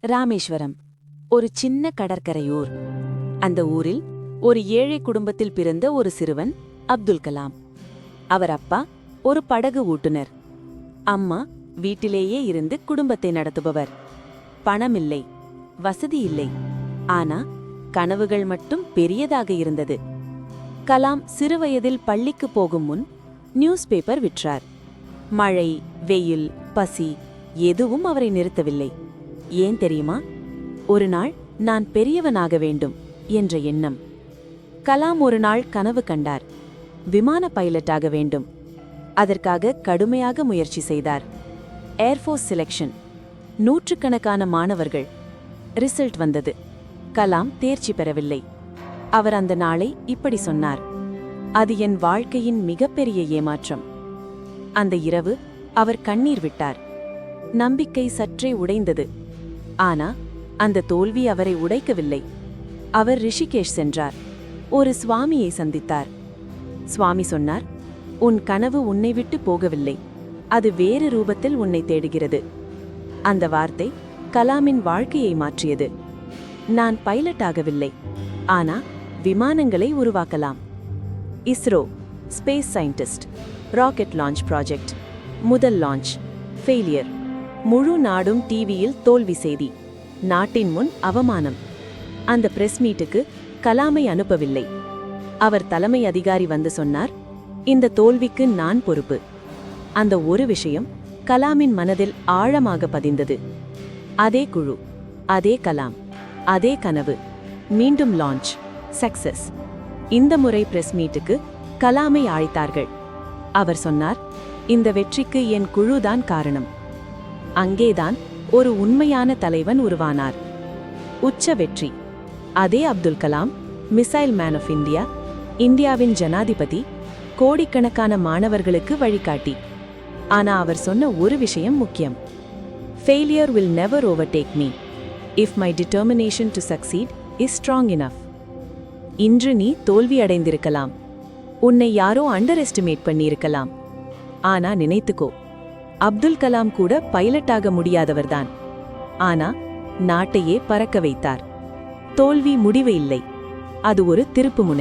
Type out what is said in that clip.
ராமேஸ்வரம் ஒரு சின்ன கடற்கரையூர். அந்த ஊரில் ஒரு ஏழை குடும்பத்தில் பிறந்த ஒரு சிறுவன் அப்துல் கலாம். அவர் அப்பா ஒரு படகு ஓட்டுனர் அம்மா வீட்டிலேயே இருந்து குடும்பத்தை நடத்துபவர். பணமில்லை வசதி இல்லை. ஆனா கனவுகள் மட்டும் பெரியதாக இருந்தது. கலாம் சிறுவயதில் பள்ளிக்கு போகும் முன் நியூஸ் பேப்பர் விற்றார். மழை வெயில் பசி எதுவும் அவரை நிறுத்தவில்லை. ஏன் தெரியுமா? ஒரு நாள் நான் பெரியவனாக வேண்டும் என்ற எண்ணம். கலாம் ஒரு நாள் கனவு கண்டார். விமான பைலட்டாக வேண்டும். அதற்காக கடுமையாக முயற்சி செய்தார். ஏர்ஃபோர்ஸ் செலெக்ஷன் நூற்றுக்கணக்கான மாணவர்கள். ரிசல்ட் வந்தது. கலாம் தேர்ச்சி பெறவில்லை. அவர் அந்த நாளை இப்படி சொன்னார். அது என் வாழ்க்கையின் மிகப்பெரிய ஏமாற்றம். அந்த இரவு அவர் கண்ணீர் விட்டார். நம்பிக்கை சற்றே உடைந்தது. ஆனா அந்த தோல்வி அவரை உடைக்கவில்லை. அவர் ரிஷிகேஷ் சென்றார். ஒரு சுவாமியை சந்தித்தார். சுவாமி சொன்னார் உன் கனவு உன்னை விட்டு போகவில்லை. அது வேறு ரூபத்தில் உன்னை தேடுகிறது. அந்த வார்த்தை கலாமின் வாழ்க்கையை மாற்றியது. நான் பைலட் ஆகவில்லை. ஆனா விமானங்களை உருவாக்கலாம். ISRO space scientist rocket launch project முதல் லான்ச் ஃபெயிலியர். முழு நாடும் டிவியில் தோல்வி செய்தி. நாட்டின் முன் அவமானம். அந்த பிரஸ் மீட்டுக்கு கலாமை அனுப்பவில்லை. அவர் தலைமை அதிகாரி வந்து சொன்னார் இந்த தோல்விக்கு நான் பொறுப்பு. அந்த ஒரு விஷயம் கலாமின் மனதில் ஆழமாக பதிந்தது. அதே குழு அதே கலாம் அதே கனவு மீண்டும் லான்ச் சக்சஸ் இந்த முறை பிரஸ் மீட்டுக்கு கலாமை அழைத்தார்கள் அவர் சொன்னார் இந்த வெற்றிக்கு என் குழுதான் காரணம். அங்கேதான் ஒரு உண்மையான தலைவன் உருவானார். உச்ச வெற்றி. அதே Abdul Kalam missile man of India இந்தியாவின் ஜனாதிபதி கோடிக்கணக்கான மாணவர்களுக்கு வழிகாட்டி. ஆனா அவர் சொன்ன ஒரு விஷயம் முக்கியம். Failure will never overtake me if my determination to succeed is strong enough இன்று நீ தோல்வி அடைந்திருக்கலாம். உன்னை யாரோ அண்டர் எஸ்டிமேட் பண்ணியிருக்கலாம். ஆனா நினைத்துக்கோ. அப்துல் கலாம் கூட பைலட்டாக முடியாதவர்தான். ஆனா நாட்டையே பறக்க வைத்தார். தோல்வி முடிவு இல்லை. அது ஒரு திருப்புமுனை